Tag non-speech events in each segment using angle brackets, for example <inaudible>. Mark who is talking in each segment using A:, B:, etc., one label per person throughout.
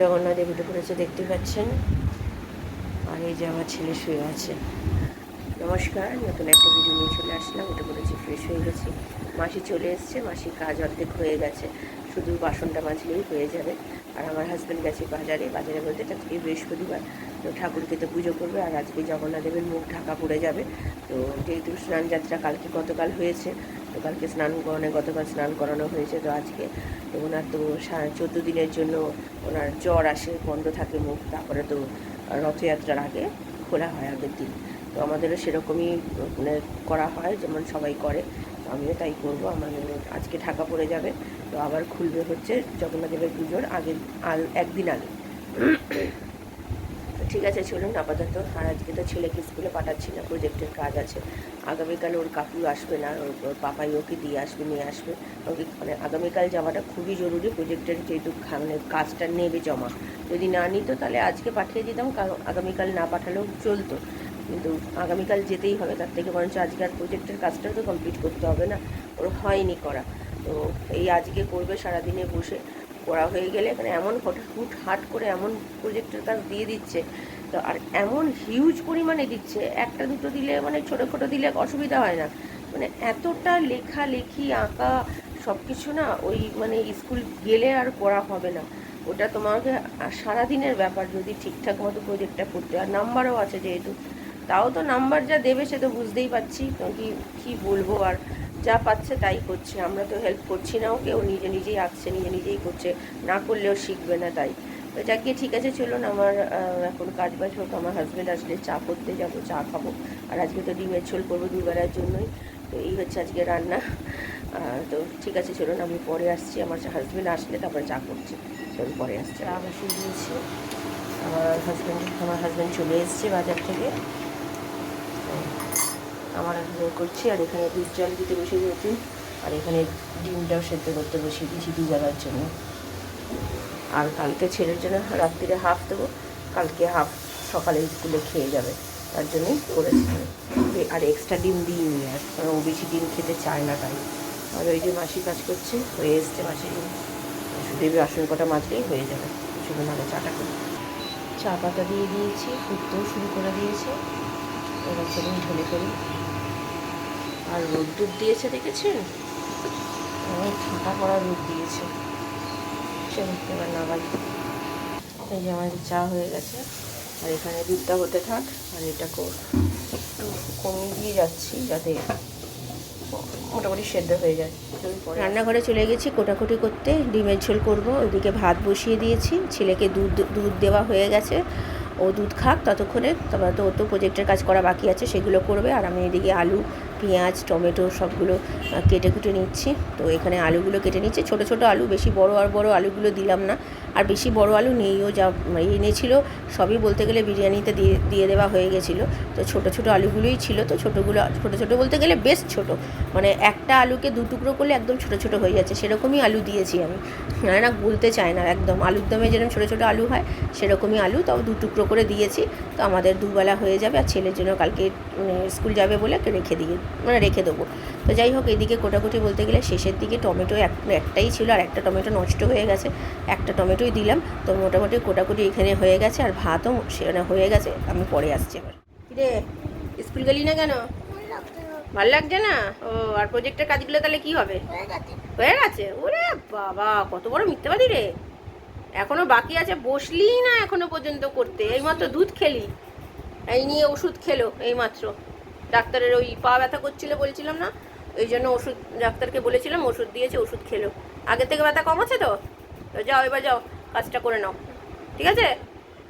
A: জগন্নাথ এগুলো করেছে দেখতে পাচ্ছেন? আর এই যে আমার ছেলে শুয়ে আছে। নমস্কার, নতুন একটা ভিডিও নিয়ে চলে আসলাম, উঠে পড়েছি ফ্রেশ হয়ে গেছি। মাসি চলে এসছে, মাসির কাজ অর্ধেক হয়ে গেছে। শুধু বাসনটা মাজলেই হয়ে যাবে। আর আমার হাজব্যান্ড গেছে বাজারে। বাজারে বলতে এটা থেকে বৃহস্পতিবার। তো ঠাকুরকে তো পুজো করবে। আর আজকে জগন্নাথ দেবের মুখ ঢাকা পড়ে যাবে। তো যেহেতু স্নান যাত্রা কালকে গতকাল হয়েছে, তো কালকে স্নান করানো গতকাল স্নান করানো হয়েছে। তো আজকে তো ওনার তো চোদ্দ দিনের জন্য ওনার জ্বর আসে, বন্ধ থাকে মুখ। তারপরে তো রথযাত্রার আগে খোলা হয় আগের দিন। তো আমাদেরও সেরকমই মানে করা হয়, যেমন সবাই করে। আমিও তাই করব, আমার আজকে ঢাকা পড়ে যাবে, তো আবার খুলবে হচ্ছে জগন্নাথ দেবের পুজোর আগের, আল, একদিন আগে। ঠিক আছে, চলুন আপাতত, আর আজকে তো ছেলেকে স্কুলে পাঠাচ্ছি না প্রজেক্টের কাজ আছে। আগামীকাল ওর কাকু আসবে না, ওর পাপাই ওকে দিয়ে আসবে, নিয়ে আসবে। ওকে মানে আগামীকাল যাওয়াটা খুবই জরুরি প্রজেক্টের যেহেতু মানে কাজটা নেবে জমা। যদি না নিত তাহলে আজকে পাঠিয়ে দিতাম, কারণ আগামীকাল না পাঠালেও চলতো। কিন্তু আগামীকাল যেতেই হবে, তার থেকে বরঞ্চ আজকে আর প্রজেক্টের কাজটাও তো কমপ্লিট করতে হবে না, ওর হয়নি করা। তো এই আজকে করবে সারাদিনে বসে, করা হয়ে গেলে এখানে এমন হুট হাট করে এমন প্রজেক্টের কাজ দিয়ে দিচ্ছে, তো আর এমন হিউজ পরিমাণে দিচ্ছে, একটা দুটো দিলে মানে ছোটো ছোটো দিলে অসুবিধা হয় না। মানে এতটা লেখা লেখি আঁকা সব কিছু না ওই মানে স্কুল গেলে আর করা হবে না। ওটা তোমাকে সারাদিনের ব্যাপার, যদি ঠিকঠাক মতো প্রজেক্টটা করতে আর নাম্বারও আছে যেহেতু তাও তো নাম্বার যা দেবে সে তো বুঝতেই পারছি কি, কী বলব আর যা পাচ্ছে তাই করছে। আমরা তো হেল্প করছি না ওকে, ও নিজে নিজেই আসছে, নিজে নিজেই করছে। না করলেও শিখবে না তাই। তো যাকে ঠিক আছে, চলুন আমার এখন কাজ বাজ হোক, আমার হাজব্যান্ড আসলে চা করতে যাব, চা খাব। আর আজকে তো ডিমের ঝোল করব দুবেলার জন্যই। তো এই হচ্ছে আজকে রান্না। তো ঠিক আছে, চলুন আমি পরে আসছি। আমার হাজব্যান্ড আসলে তারপরে চা করছি। চলুন পরে আসছি। আমার হাজব্যান্ড আমার হাজব্যান্ড চলে এসেছে বাজার থেকে। আমার এখন করছি, আর এখানে দুধ জল দিতে বসে দিয়েছি আর এখানে ডিমটাও সেদ্ধ করতে বসিয়ে দিয়েছি ভিজাবার জন্য। আর কালকে ছেলের জন্য রাত্রিরে হাফ দেবো, কালকে হাফ সকালে স্কুলে খেয়ে যাবে। তার জন্যই করেছি। আর এক্সট্রা ডিম দিইনি আর, কারণ ও বেশি ডিম খেতে চায় না তাই। আর ওই যে মাসি কাজ করছে, হয়ে এসছে মাসি এই বাসন কটা মাজলেই হয়ে যাবে। শুধু মানে চাটা করে। চা পাতা দিয়ে দিয়েছি, ফুটতেও শুরু করে দিয়েছে। এবার চলুন করি আর রোদ্দুর দিয়েছে, দেখেছেন? অনেক ঠান্ডা করা রোদ দিয়েছে। চলুন এবার নামাই এই যে আমাদের চা হয়ে গেছে। আর এখানে দুধটা হতে থাক, আর এটাকেও একটু কমিয়ে দিয়ে যাচ্ছি যাতে মোটামুটি সেদ্ধ হয়ে যায়। রান্নাঘরে চলে গেছি, কোটাকুটি করতে। ডিমের ঝোল করব। ওইদিকে ভাত বসিয়ে দিয়েছি। ছেলেকে দুধ দুধ দেওয়া হয়ে গেছে। ও দুধ খাক, ততক্ষণে তারপর তো তো প্রজেক্টের কাজ করা বাকি আছে, সেগুলো করবে। আর আমি এদিকে আলু, পেঁয়াজ, টমেটো সবগুলো কেটে কুটে নিচ্ছি। তো এখানে আলুগুলো কেটে নিচ্ছে। ছোট ছোট আলু, বেশি বড় আর বড় আলুগুলো দিলাম না। আর বেশি বড় আলু নেইও, যা এনেছিল, সবই বলতে গেলে বিরিয়ানিতে দিয়ে দিয়ে দেওয়া হয়ে গেছিল। তো ছোট ছোট আলুগুলোই ছিল। তো ছোটোগুলো, ছোট ছোট বলতে গেলে বেশ ছোট। মানে একটা আলুকে দু টুকরো করলে একদম ছোট ছোট হয়ে যাচ্ছে। সেরকমই আলু দিয়েছি আমি। না না বলতে চায় না একদম। আলুর দমে যেরকম ছোটো ছোটো আলু হয়, সেরকমই আলু, তাও দু টুকরো করে দিয়েছি। তো আমাদের দুবেলা হয়ে যাবে আর ছেলের জন্য কালকে স্কুল যাবে বলে রেখে দিয়ে মানে রেখে দেবো। তো যাই হোক এদিকে কোটাকুটি বলতে গেলে শেষের দিকে টমেটো এক একটাই ছিল আর একটা টমেটো নষ্ট হয়ে গেছে। একটা টমেটোই দিলাম। তো মোটামুটি কোটাকুটি এখানে হয়ে গেছে আর ভাতও সেখানে হয়ে গেছে। আমি পরে আসছি এবার। রে স্কুল গেলি না কেন? ভালো লাগছে না? ও আর প্রজেক্টের কাজগুলো তাহলে কি হবে? হয়ে গেছে? ওরে বাবা কত বড় মিথ্যাবাদী রে। এখনও বাকি আছে বসলি না এখনও পর্যন্ত করতে। এইমাত্র দুধ খেলি। এই নিয়ে ওষুধ খেলো এইমাত্র। ডাক্তারের ওই পা ব্যথা করছিল বলছিলাম না? ওই জন্য ওষুধ, ডাক্তারকে বলেছিলাম ওষুধ দিয়েছে, ওষুধ খেলো। আগে থেকে ব্যথা কম আছে তো যাও, এবার যাও, কাজটা করে নাও। ঠিক আছে?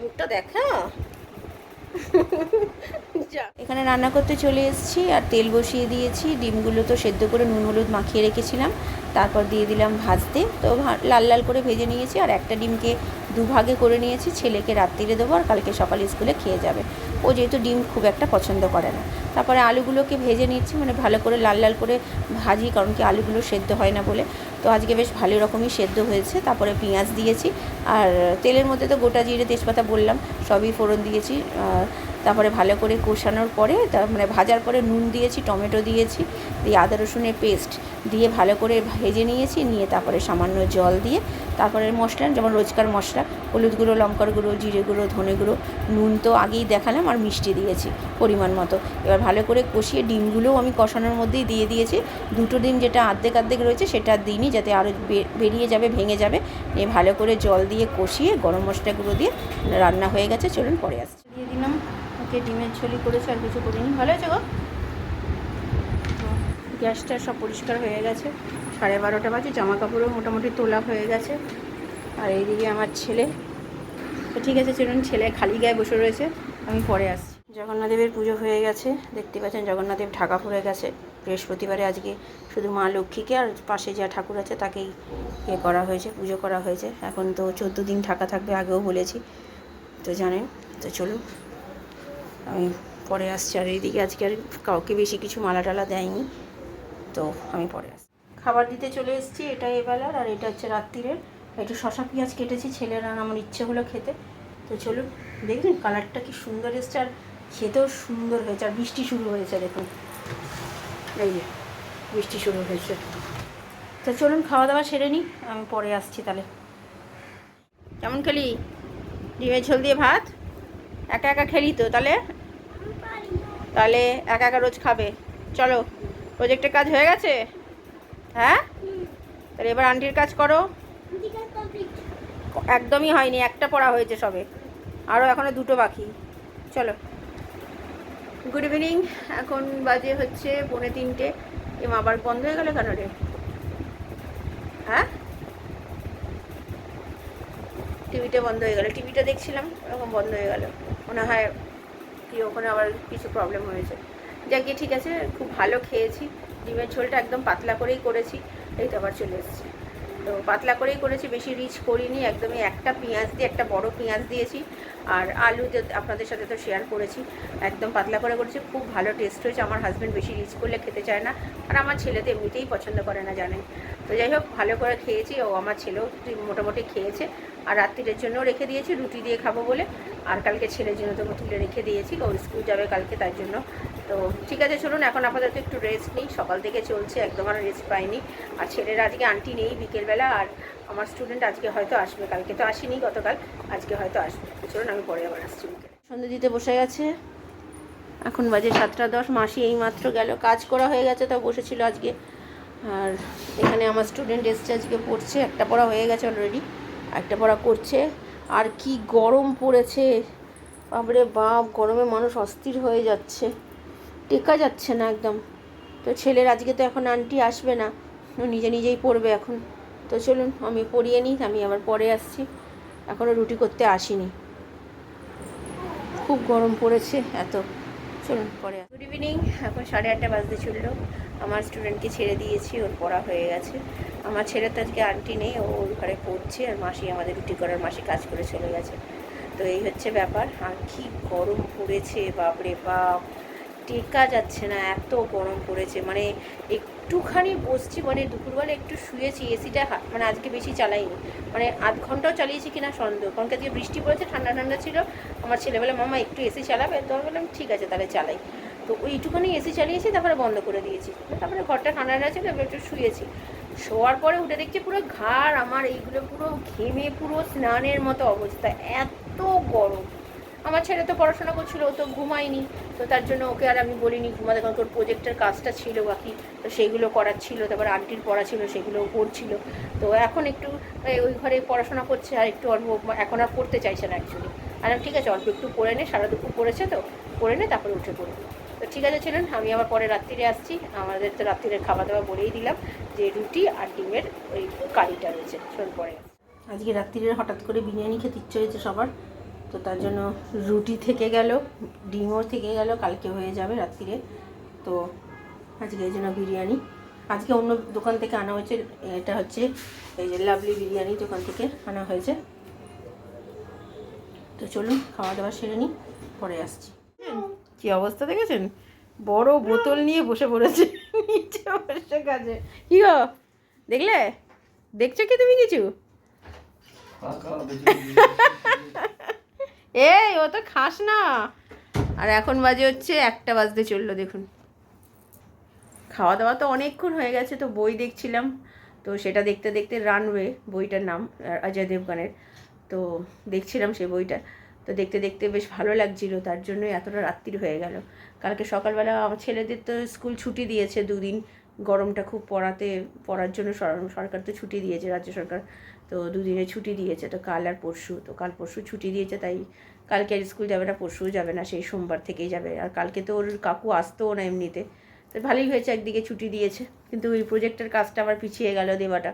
A: মুখটা দেখা। এখানে রান্না করতে চলে এসেছি আর তেল বসিয়ে দিয়েছি। ডিমগুলো তো সেদ্ধ করে নুন, হলুদ মাখিয়ে রেখেছিলাম। তারপর দিয়ে দিলাম ভাজতে। তো লাল লাল করে ভেজে নিয়েছি। আর একটা ডিমকে দুভাগে করে নিয়েছি। ছেলেকে রাত্রিরে দেবো আর কালকে সকালে স্কুলে খেয়ে যাবে। ও যেহেতু ডিম খুব একটা পছন্দ করে না। তারপরে আলুগুলোকে ভেজে নিচ্ছি মানে ভালো করে, লাল লাল করে ভাজি, কারণ কি আলুগুলো সেদ্ধ হয় না বলে। তো আজকে বেশ ভালো রকমই সেদ্ধ হয়েছে। তারপরে পেঁয়াজ দিয়েছি, আর তেলের মধ্যে তো গোটা জিরে তেজপাতা বললাম, সবই ফোড়ন দিয়েছি। তারপরে ভালো করে কষানোর পরে তার মানে ভাজার পরে নুন দিয়েছি, টমেটো দিয়েছি, দিয়ে আদা রসুনের পেস্ট
B: দিয়ে ভালো করে ভেজে নিয়েছি, নিয়ে তারপরে সামান্য জল দিয়ে তারপরে মশলা, যেমন রোজকার মশলা, হলুদ গুঁড়ো, লঙ্কার গুঁড়ো, জিরে গুঁড়ো, ধনে গুঁড়ো, নুন তো আগেই দেখালাম আর মিষ্টি দিয়েছি পরিমাণ মতো। এবার ভালো করে কষিয়ে ডিমগুলোও আমি কষানোর মধ্যেই দিয়ে দিয়েছি। দুটো ডিম যেটা আর্ধেক আর্ধেক রয়েছে সেটা দিইনি, যাতে আরও বেরিয়ে যাবে, ভেঙে যাবে। নিয়ে ভালো করে জল দিয়ে কষিয়ে গরম মশলা গুঁড়ো দিয়ে রান্না হয়ে গেছে। চলুন পরে আসছি। দিয়ে দিলাম। ওকে ডিমের ঝোলি করেছে, আর কিছু করিনি। ভালো আছে গো? গ্যাসটা সব পরিষ্কার হয়ে গেছে। সাড়ে বারোটা বাজে জামা কাপড়ও মোটামুটি তোলা হয়ে গেছে। আর এইদিকে আমার ছেলে। তো ঠিক আছে, চলুন, ছেলে খালি গায়ে বসে রয়েছে। আমি পরে আসছি। জগন্নাথদেবের পুজো হয়ে গেছে। দেখতে পাচ্ছেন জগন্নাথদেব ঢাকা পড়ে গেছে। বৃহস্পতিবারে আজকে শুধু মা লক্ষ্মীকে আর পাশে যা ঠাকুর আছে তাকেই ইয়ে করা হয়েছে, পুজো করা হয়েছে। এখন তো চোদ্দ দিন ঢাকা থাকবে আগেও বলেছি। তো জানেন, তো চলুন। আমি পরে আসছি। আর এইদিকে আজকে আর কাউকে বেশি কিছু মালা টালা দেয়নি। তো আমি পরে আসছি। খাবার দিতে চলে এসেছি এটা এবেলার আর এটা হচ্ছে রাত্রিরের। একটু শশা, পেঁয়াজ কেটেছি, ছেলের আমার ইচ্ছে হলো খেতে। তো চলুন, দেখুন কালারটা কি সুন্দর এসছে আর খেতেও সুন্দর হয়েছে আর বৃষ্টি শুরু হয়েছে, দেখুন। এই যে, বৃষ্টি শুরু হয়েছে। তো চলুন খাওয়া দাওয়া সেরে নিই, আমি পরে আসছি তাহলে। কেমন খেলি? ডিমের ঝোল দিয়ে ভাত? একা একা খেলি তো তাহলে? তাহলে একা একা রোজ খাবে। চলো। প্রজেক্টের কাজ হয়ে গেছে? হ্যাঁ? তাহলে এবার আন্টির কাজ করো। একদমই হয়নি, একটা পড়া হয়েছে সবে। আরও এখনও দুটো বাকি। চলো। গুড ইভিনিং এখন বাজে হচ্ছে পৌনে তিনটে। এম আবার বন্ধ হয়ে গেল কেন রে? হ্যাঁ? টিভিটা বন্ধ হয়ে গেল। টিভিটা দেখছিলাম, ওরকম বন্ধ হয়ে গেল। মনে হয় কি, ওখানে আবার কিছু প্রবলেম হয়েছে। যাকে ঠিক আছে, খুব ভালো খেয়েছি। ডিমের ঝোলটা একদম পাতলা করেই করেছি, এই তো আবার চলে এসেছি। তো পাতলা করেই করেছি, বেশি রিচ করিনি, একদমই একটা পেঁয়াজ দিয়ে, একটা বড় পেঁয়াজ দিয়েছি। আর আলু আপনাদের সাথে তো শেয়ার করেছি, একদম পাতলা করে করেছি, খুব ভালো টেস্ট হয়েছে। আমার হাজব্যান্ড বেশি রিচ করলে খেতে চায় না, আর আমার ছেলে তো এমনিতেই পছন্দ করে না, জানেন। তো যাই হোক, ভালো করে খেয়েছি, ও আমার ছেলেও মোটামুটি খেয়েছে। আর রাত্রিরের জন্যও রেখে দিয়েছি, রুটি দিয়ে খাব বলে। আর কালকে ছেলের জন্য তো তুলে রেখে দিয়েছি, ও স্কুল যাবে কালকে তার জন্য তো ঠিক আছে, চলুন, এখন আপাতত একটু রেস্ট নিই। সকাল থেকে চলছে, একদম আর রেস্ট পাইনি। আর ছেলের আজকে আন্টি নেই বিকেলবেলা, আর আমার স্টুডেন্ট আজকে হয়তো আসবে। কালকে তো আসেনি গতকাল, আজকে হয়তো আসবে। চলুন, আমি পরে আবার আসছি সন্ধ্যে দিতে বসে গেছে। এখন বাজে সাতটা দশ, মাসি এই মাত্র গেল। কাজ করা হয়ে গেছে তা বসেছিল আজকে। আর এখানে আমার স্টুডেন্ট এসছে আজকে, পড়ছে। একটা পড়া হয়ে গেছে অলরেডি একটা পড়া করছে। আর কি গরম পড়েছে। বাপরে বাপ, গরমে মানুষ অস্থির হয়ে যাচ্ছে। টেকা যাচ্ছে না একদম। তো ছেলের আজকে তো এখন আন্টি আসবে না নিজে নিজেই পড়বে এখন। তো চলুন, আমি পড়িয়ে নিই, আমি আবার পরে আসছি। এখনও রুটি করতে আসিনি। খুব গরম পড়েছে এত। চলুন, পরে গুড ইভিনিং এখন সাড়ে আটটা বাজতে চলল। আমার স্টুডেন্টকে ছেড়ে দিয়েছি, ওর পড়া হয়ে গেছে। আমার ছেলের তো আজকে আন্টি নেই, ও ওর ঘরে পড়ছে, আর মাসি আমাদের রুটি করার মাসি কাজ করে চলে গেছে। তো এই হচ্ছে ব্যাপার, আর কি গরম পড়েছে, বাপরে বাপ। টেকা যাচ্ছে না, এত গরম পড়েছে। মানে একটুখানি বসছি মানে দুপুরবেলা একটু শুয়েছি, এসিটা মানে আজকে বেশি চালাইনি। মানে আধ ঘন্টাও চালিয়েছি কিনা সন্দেহ। কারণ আজকে বৃষ্টি পড়েছে, ঠান্ডা ঠান্ডা ছিল। আমার ছেলেবেলা মামা একটু এসি চালাবে, তো আমি বললাম, ঠিক আছে, তাহলে চালাই। তো ওইটুখানি এসি চালিয়েছি, তারপরে বন্ধ করে দিয়েছি। তারপরে ঘরটা ঠান্ডা ঠান্ডা ছিল, এবার একটু শুয়েছি। শোয়ার পরে উঠে দেখছি পুরো ঘাড় আমার, এইগুলো পুরো ঘেমে পুরো স্নানের মতো অবস্থা। এত গরম। আমার ছেলে তো পড়াশোনা করছিল, ও তো ঘুমায়নি, তো তার জন্য ওকে আর আমি বলিনি, ঘুমাতে কারণ ওর প্রজেক্টের কাজটা ছিল বাকি, তো সেইগুলো করার ছিল, তারপর আন্টির পড়া ছিল সেগুলোও করছিল। তো এখন একটু ওই ঘরে পড়াশোনা করছে আর একটু অল্প, এখন আর পড়তে চাইছে না অ্যাকচুয়ালি আর ঠিক আছে, অল্প একটু পড়ে নে, সারা দুপুর পড়েছে তো, পড়ে নে, তারপরে উঠে পড়ব তো ঠিক আছে ছিলেন, আমি আবার পরে রাত্রিরে আসছি, আমাদের তো রাত্রিরের খাওয়া দাওয়া বলেই দিলাম যে রুটি আর ডিমের ওই কারিটা রয়েছে, শোন পরে। আজকে রাত্রিরে হঠাৎ করে বিরিয়ানি খেতে ইচ্ছে হয়েছে সবার। তো তার জন্য রুটি থেকে গেল ডিমও থেকে গেল কালকে হয়ে যাবে রাত্রিরে। তো আজকে এই জন্য বিরিয়ানি। আজকে অন্য দোকান থেকে আনা হয়েছে এটা হচ্ছে এই যে লাভলি বিরিয়ানি দোকান থেকে আনা হয়েছে। তো চলুন খাওয়া দাওয়া সেরে নিই পরে আসছি। কি অবস্থা দেখেছেন? বড় বোতল নিয়ে বসে পড়েছে নিচে বসে কাজে। কি গো? দেখলে? দেখছ কি তুমি কিছু? <laughs> এই, ও তো খাস না। আর এখন বাজে হচ্ছে একটা বাজতে চলল, দেখুন। খাওয়া দাওয়া তো অনেকক্ষণ হয়ে গেছে, তো বই দেখছিলাম। তো সেটা দেখতে দেখতে রানওয়ে বইটার নাম অজয় দেবগানের। তো দেখছিলাম সেই বইটা। তো দেখতে দেখতে বেশ ভালো লাগছিল, তার জন্যই এতটা রাত্রির হয়ে গেল। কালকে সকালবেলা আমার ছেলেদের তো স্কুল ছুটি দিয়েছে দুদিন। গরমটা খুব পড়াতে, পড়ার জন্য সরকার তো ছুটি দিয়েছে, রাজ্য সরকার তো দুদিনে ছুটি দিয়েছে, তো কাল আর পরশু, তো কাল পরশু ছুটি দিয়েছে, তাই কালকে আর স্কুল যাবে না, পরশুও যাবে না, সেই সোমবার থেকেই যাবে, আর কালকে তো ওর কাকু আসতেও না এমনিতে। তো ভালোই হয়েছে, একদিকে ছুটি দিয়েছে, কিন্তু ওই প্রোজেক্টের কাজটা আবার পিছিয়ে গেল দেওয়াটা।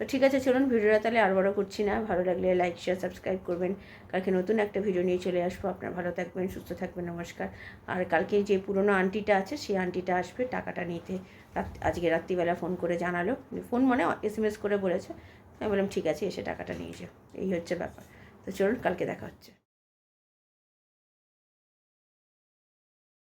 B: তো ঠিক আছে, চলুন ভিডিওটা তাহলে আর বড়ো করছি না। ভালো লাগলে লাইক শেয়ার সাবস্ক্রাইব করবেন। কালকে নতুন একটা ভিডিও নিয়ে চলে আসব। আপনার ভালো থাকবেন, সুস্থ থাকবেন, নমস্কার। আর কালকে যে পুরনো আন্টিটা আছে, সেই আন্টিটা আসবে টাকাটা নিতে। আজকে রাত্রিবেলা ফোন করে জানালো। ফোন মানে এস এম এস করে বলেছে। আমি বললাম, ঠিক আছে, এসে টাকাটা নিয়ে যাও এই হচ্ছে ব্যাপার। তো চলুন, কালকে দেখা হচ্ছে।